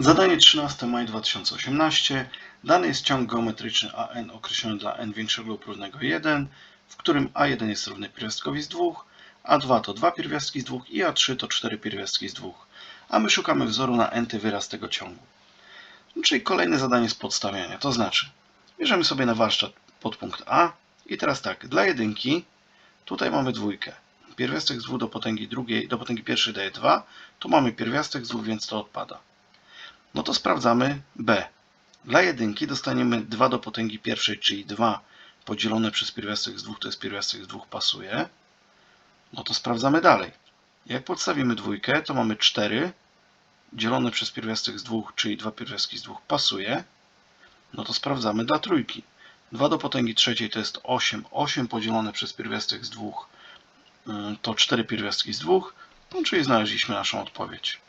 Zadanie 13 maj 2018. Dany jest ciąg geometryczny AN określony dla n większego lub równego 1, w którym A1 jest równy pierwiastkowi z 2, A2 to 2 pierwiastki z 2 i A3 to 4 pierwiastki z 2. A my szukamy wzoru na n-ty wyraz tego ciągu. Czyli kolejne zadanie z podstawiania. To znaczy, bierzemy sobie na warsztat podpunkt A i teraz tak, dla jedynki tutaj mamy dwójkę. Pierwiastek z 2 do potęgi drugiej, do potęgi pierwszej daje 2, tu mamy pierwiastek z 2, więc to odpada. No to sprawdzamy B. Dla jedynki dostaniemy 2 do potęgi pierwszej, czyli 2 podzielone przez pierwiastek z 2, to jest pierwiastek z 2 pasuje. No to sprawdzamy dalej. Jak podstawimy dwójkę, to mamy 4 dzielone przez pierwiastek z 2, czyli 2 pierwiastki z 2 pasuje. No to sprawdzamy dla trójki. 2 do potęgi trzeciej to jest 8. 8 podzielone przez pierwiastek z 2 to 4 pierwiastki z 2, no czyli znaleźliśmy naszą odpowiedź.